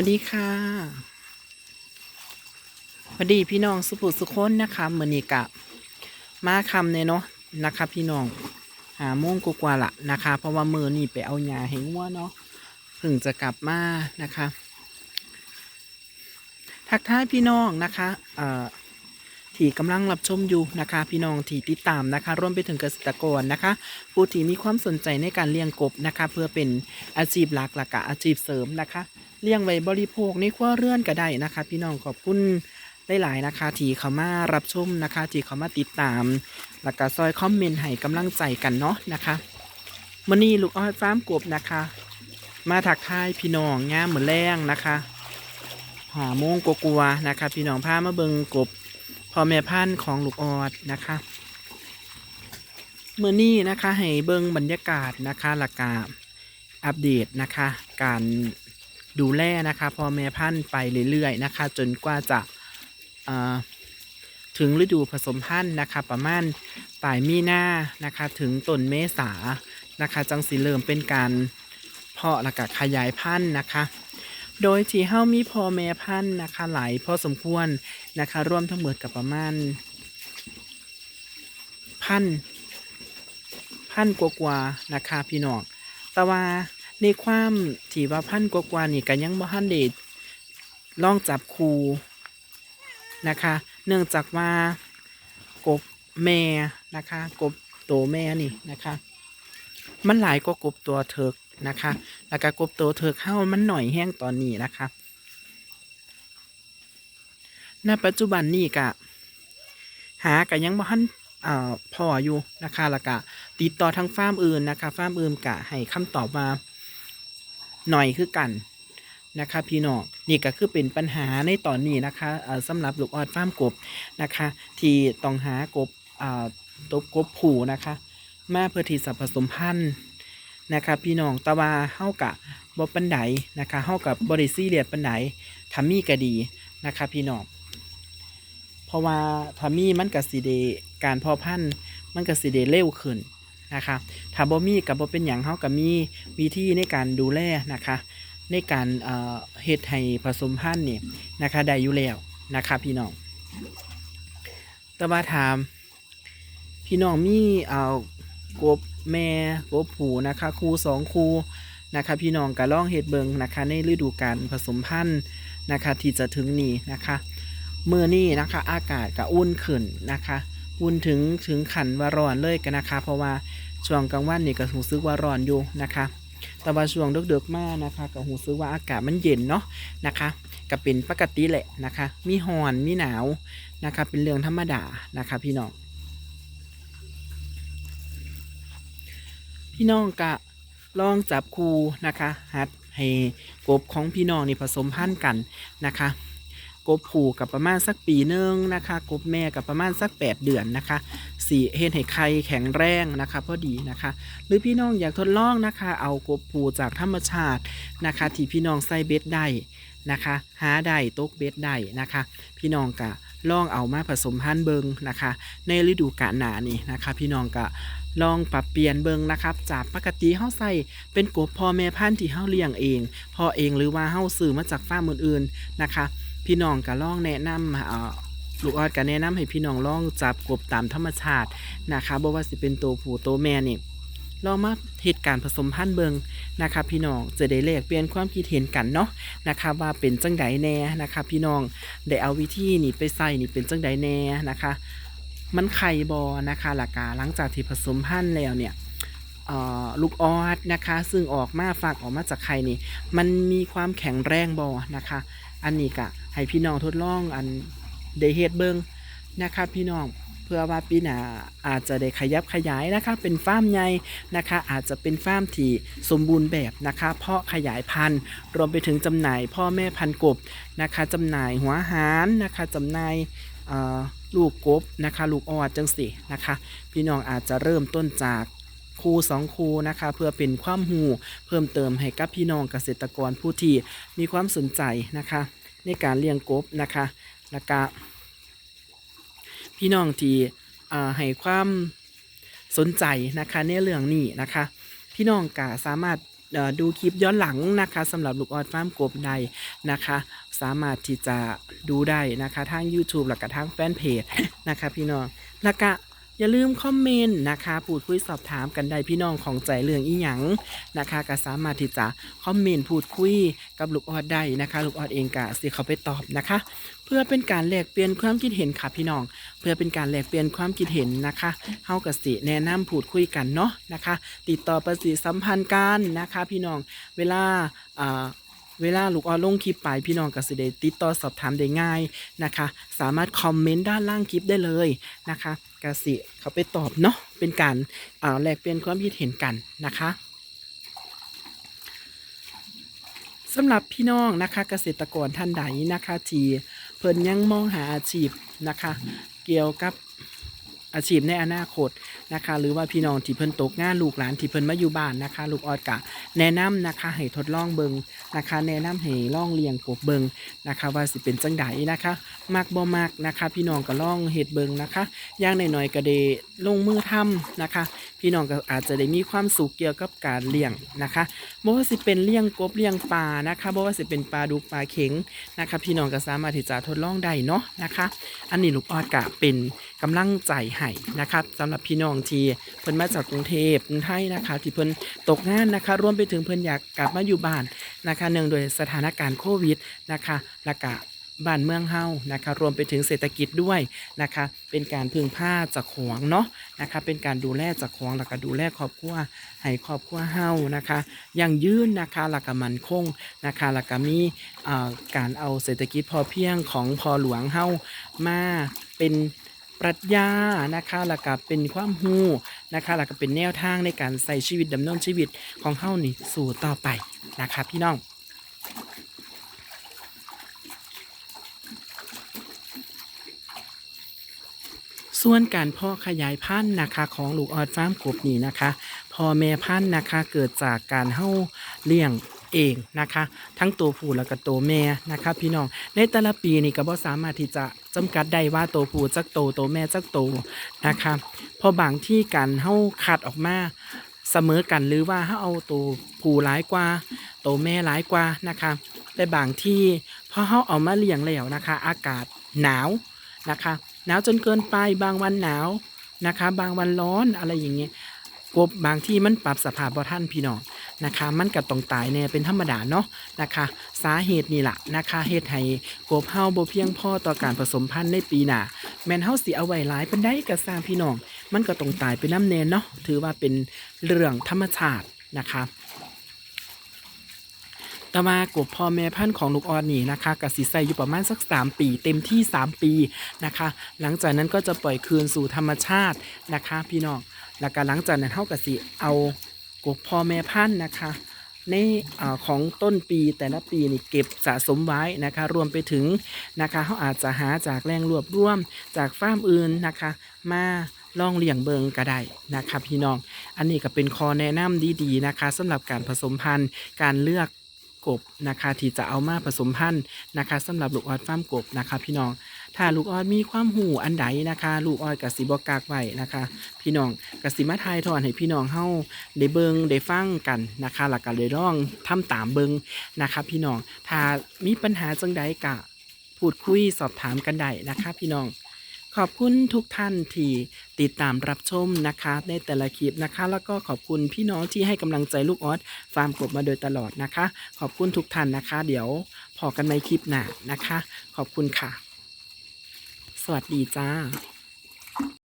วัสดีค่ะสวัสดีพี่น้องสุภุสุคนนะคะมือนี้กะมาคำเนี่ยเนาะนะคะ พี่น้องหาโมงกว่าละนะคะ เพราะว่ามือนี่ไปเอายาให้งัวเนาะเพิ่งจะกลับมานะคะ ทักทายพี่น้องนะคะเอ่อที่กำลังรับชมอยู่นะคะ พี่น้องที่ติดตามนะคะรวมไปถึงเกษตรกรนะคะ ผู้ที่มีความสนใจในการเลี้ยงกบนะคะ เพื่อเป็นอาชีพหลักหลักอาชีพเสริมนะคะ เลี้ยงไว้บริโภคในครัวเรือนก็ได้นะคะ พี่น้องขอบคุณหลายๆนะคะที่เขามารับชมนะคะที่เขามาติดตาม แล้วก็ซอยคอมเมนต์ให้กำลังใจกันเนาะนะคะมื่อนี้ลูกอ้อยฟาร์มกบนะคะ มาถักทายพี่น้องงามเหมือนแรงนะคะหาโมงกลัวๆนะคะ พี่น้องพามาเบิงกบพ่อแม่พันธุ์ของลูกออดนะคะเมื่อนี้นะคะให้เบิงบรรยากาศนะคะหลักกาอัปเดตนะคะ การ ดูแลนะคะพ่อแม่พันธุ์ไปเรื่อยๆนะคะ จนกว่าจะถึงฤดูผสมพันธุ์นะคะ ประมาณปลายมีนานะคะ ถึงต้นเมษานะคะ จังสีเริ่มเป็นการเพาะและก็ขยายพันธุ์นะคะ โดยที่เฮามีพ่อแม่พันธุ์นะคะ หลายพอสมควรนะคะร่วมทั้งหมดกับประมาณพันพันกว่าๆนะคะพี่น้องแต่ว่า ในความที่ว่าพันกว่าๆนี่ก็ยังบ่ทันได้ลองจับคูนะคะ เนื่องจากว่ากบแม่นะคะ กบโตวแม่นี่นะคะ มันหลายกว่ากบตัวเถิกนะคะ แล้วก็กบตัวเถิกเข้ามันหน่อยแห้งตอนนี้นะคะณปัจจุบันนี่กะหากันยังบ่ทันอ่อพออยู่นะคะแล้วก็ติดต่อทางฟาร์มอื่นนะคะฟาร์มอื่นกะให้คำตอบมา หน่อยคือกันนะคะพี่น้องนี่ก็คือเป็นปัญหาในตอนนี้นะคะเอ่อสำหรับลูกออดฟาร์มกบนะคะ ที่ต้องหากบตบกบผูนะคะ มาเพื่อที่จะผสมพันธุ์นะคะพี่น้องตะวาเฮากะบ่ปันไดนะคะเฮากับบริซี่เรียสปันไดทามี่ก็ดีนะคะพี่น้องเพราะว่าทามี่มันก็สิเดการพาะพันธุ์มันก็สิเดเร็วขึ้น นะคะถ้าบ่มีกับบ่เป็นหยังเฮาก็มีวิธีในการดูแลนะคะ ในการเฮ็ดให้ผสมพันธุ์นี่นะคะได้อยู่แล้วนะคะพี่น้องแต่ว่าถามพี่น้องมีเอ่อกบแม่กบผูนะคะครูสองครูนะคะพี่น้องก็ล่องเฮ็ดเบิงนะคะในฤดูกาลผสมพันธุ์นะคะที่จะถึงนี้นะคะเมื่อนี้นะคะอากาศก็อุ่นขึ้นนะคะ อุ่นถึงถึงขันว่าร้อนเลยกันนะคะ เพราะว่าช่วงกลางวันนี่ก็รู้สึกว่าร้อนอยู่นะคะแต่ว่าช่วงเดึกๆมากนะคะก็รู้สึกว่าอากาศมันเย็นเนาะนะคะก็เป็นปกติแหละนะคะ มีหอนมีหนาวนะคะเป็นเรื่องธรรมดานะคะพี่น้องพี่น้องกะลองจับคูนะคะหัดให้กบของพี่น้องนี่ผสมพันธุ์กันนะคะ กบผูกกับประมาณสักปีหนึ่งนะคะ กบแม่กับประมาณสัก 8 เดือนนะคะสีเห็นให้ไข่แข็งแรงนะคะพอดีนะคะ หรือพี่น้องอยากทดลองนะคะ เอากบผูจากธรรมชาตินะคะ ที่พี่น้องใส่เบ็ดได้นะคะ หาได้ตกเบ็ดได้นะคะ พี่น้องกะลองเอามาผสมพันธุ์เบิงนะคะ ในฤดูกาลหนานี่นะคะ พี่น้องกะลองปรับเปลี่ยนเบิงนะครับ จากปกติเฮาใส่เป็นกบพ่อแม่พันธุ์ที่เฮาเลี้ยงเองพ่อเองหรือว่าเฮาซื้อมาจากฟาร์มอื่นๆนะคะ พี่น้องก็ล่องแนะนำลูกออดก็แนะนำให้พี่น้องล่องจับกบตามธรรมชาตินะคะบ่ว่าสิเป็นตัวผู้ตัวแม่นี่ลองมาเหตุการณ์ผสมพันธุ์เบิงนะคะพี่น้องจะได้แลกเปลี่ยนความคิดเห็นกันเนาะนะคะว่าเป็นจังไดแน่นะคะพี่น้องได้เอาวิธีนี่ไปใส่นี่เป็นจังไดแน่นะคะ มันไข่บอนะคะหลักกาหลังจากที่ผสมพันธุ์แล้วเนี่ยลูกออดนะคะ ซึ่งออกมาฝากออกมาจากไข่นี่ มันมีความแข็งแรงบอนะคะ อันนี้กะให้พี่น้องทดลองอันเดเฮ็ดเบิงนะคะพี่น้องเพื่อว่าปีหน้าอาจจะได้ขยับขยายนะคะ เป็นฟาร์มใหญ่นะคะ อาจจะเป็นฟาร์มที่สมบูรณ์แบบนะคะ เพาะขยายพันธุ์รวมไปถึงจำหน่ายพ่อแม่พันธุ์กบนะคะจำหน่ายหัวหารนะคะจำหน่ายลูกกบนะคะ ลูกออดจังสินะคะ พี่น้องอาจจะเริ่มต้นจาก ครูสองครูนะคะ เพื่อเป็นความหูเพิ่มเติมให้กับพี่น้องเกษตรกรผู้ที่มีความสนใจนะคะ ในการเลี้ยงกบนะคะแล้วก็พี่น้องที่เอ่อให้ความสนใจนะคะในเรื่องนี้นะคะ พี่น้องก็สามารถดูคลิปย้อนหลังนะคะสำหรับลูกออดฟาร์มกบใดนะคะ สามารถที่จะดูได้นะคะทาง YouTube แล้วก็ทางแฟนเพจนะคะ พี่น้องแล้วก็ อย่าลืมคอมเมนต์นะคะพูดคุยสอบถามกันได้พี่น้องของใจเรื่องอีหยังนะคะก็สามารถที่จะคอมเมนต์พูดคุยกับลูกออดได้นะคะลูกออดเองก็สิเขาไปตอบนะคะ เพื่อเป็นการแลกเปลี่ยนความคิดเห็นค่ะพี่น้อง เพื่อเป็นการแลกเปลี่ยนความคิดเห็นนะคะเฮากับสิแนะนำพูดคุยกันเนาะนะคะ ติดต่อประสิสัมพันธ์กันนะคะ พี่น้องเวลาอ่าเวลาลูกออลงคลิปไปพี่น้องก็สิได้ติดต่อสอบถามได้ง่ายนะคะ สามารถคอมเมนต์ด้านล่างคลิปได้เลยนะคะ กสิเขาไปตอบเนาะเป็นการอ่าแลกเปลี่ยนความคิดเห็นกันนะคะสำหรับพี่น้องนะคะเกษตรกรท่านใดนะคะที่เพิ่นยังมองหาอาชีพนะคะ เกี่ยวกับ อาชีพในอนาคตนะคะ หรือว่าพี่น้องที่เพิ่นตกงานลูกหลานที่เพิ่นมาอยู่บ้านนะคะ ลูกออดกะแนะนำนะคะให้ทดลองเบิงนะคะ แนะนำให้ลองเลี้ยงกบเบิงนะคะ ว่าสิเป็นจังไดนะคะมักบ่มักนะคะ พี่น้องก็ลองเห็ดเบิงนะคะอย่างน้อยๆก็ได้ลงมือทำนะคะพี่น้องก็อาจจะได้มีความสุขเกี่ยวกับการเลี้ยงนะคะบ่ว่าสิเป็นเลี้ยงกบเลี้ยงปลานะคะบ่ว่าสิเป็นปลาดุกปลาเข็งนะคะ พี่น้องก็สามารถที่จะทดลองได้เนาะนะคะ อันนี้ลูกออดกะเป็นกำลังใจให้นะครับสำหรับพี่น้องที่เพิ่นมาจากกรุงเทพกรุงไทยนะคะ ที่เพิ่นตกงานนะคะรวมไปถึงเพิ่นอยากกลับมาอยู่บ้านนะคะเนื่องโดวยสถานการณ์โควิดนะคะและกะ บ้านเมืองเฮานะคะ รวมไปถึงเศรษฐกิจด้วยนะคะ เป็นการพึ่งผ้าจากขวงเนาะนะคะ เป็นการดูแลจากขวงแล้วก็ดูแลครอบครัวให้ครอบครัวเฮานะคะย่างยืนนะคะแล้วก็มันคงนะคะแล้วก็มีอ่อการเอาเศรษฐกิจพอเพียงของพอหลวงเฮามาเป็นปรัชญานะคะแล้วก็เป็นความรู้นะคะแล้วก็เป็นแนวทางในการใส่ชีวิตดำเนินชีวิตของเฮานี่สู่ต่อไปนะคะพี่น้อง ส่วนการพ่อขยายพันธุ์นะคะ ของลูกออดฟาร์มกบนี่นะคะพ่อแม่พันธุ์นะคะ เกิดจากการเฮาเลี้ยงเองนะคะ ทั้งตัวผู้แล้วก็ตัวแม่นะคะพี่น้องในแต่ละปีนี่ก็บ่สามารถที่จะจำกัดได้ว่าตัวผู้จักโตตัวแม่จักโตนะคะพราะบางที่การเฮาคัดออกมาเสมอกันหรือว่าเฮาเอาตัวผู้หลายกว่าตัวแม่หลายกว่านะคะแต่บางที่พอเฮาเอามาเลี้ยงแล้วนะคะ อากาศหนาวนะคะ หนาวจนเกินไปบางวันหนาวนะคะ บางวันร้อนอะไรอย่างเงี้ยกบบางที่มันปรับสภาพบ่ท่านพี่น้องนะคะ มันก็ต้องตายแน่เป็นธรรมดาเนาะนะคะ สาเหตุนี่แหละนะคะเหตุให้กบเฮาบ่เพียงพอต่อการผสมพันธุ์ในปีหน้าแม่นเฮาสิเอาไว้หลายเปานใดก็สร้างพี่น้อง มันก็ต้องตายไปน้ำแน่เนาะถือว่าเป็นเรื่องธรรมชาตินะคะ ต่มากบพ่อแม่พันธุ์ของลูกออดนี่นะคะกับสิใสอยู่ประมาณสัก 3 ปี เต็มที่ 3 ปีนะคะ หลังจากนั้นก็จะปล่อยคืนสู่ธรรมชาตินะคะ พี่น้องแล้วก็หลังจากนั้นเท่ากับสิเอากบพ่อแม่พันธุ์นะคะในอของต้นปีแต่ละปีนี่เก็บสะสมไว้นะคะ รวมไปถึงนะคะเขาอาจจะหาจากแหล่งรวบรวมจากฟาร์มอื่นนะคะ มาลองเลี้ยงเบิงก็ได้นะคะพี่น้อง อันนี้ก็เป็นคอแนะนำดีๆนะคะสำหรับการผสมพันธุ์การเลือก กบนะคะที่จะเอามาผสมพันธุ์นะคะสำหรับลูกออดฟาร์มกบนะคะ พี่น้องถ้าลูกออดมีความหูอันใดนะคะ ลูกออดกับสีบอกากไว้นะคะ พี่น้องกับสีมาทายทอนให้พี่น้องเฮาได้เบิงได้ฟังกันนะคะหลักการเลยร้องทำตามเบิงนะคะ พี่น้องถ้ามีปัญหาจังใดกะพูดคุยสอบถามกันได้นะคะ พี่น้องขอบคุณทุกท่านที่ ติดตามรับชมนะคะในแต่ละคลิปนะคะ แล้วก็ขอบคุณพี่น้องที่ให้กำลังใจลูกออสฟาร์มกบมาโดยตลอดนะคะ ขอบคุณทุกท่านนะคะ เดี๋ยวพอกันในคลิปหน้านะคะ ขอบคุณค่ะ สวัสดีจ้า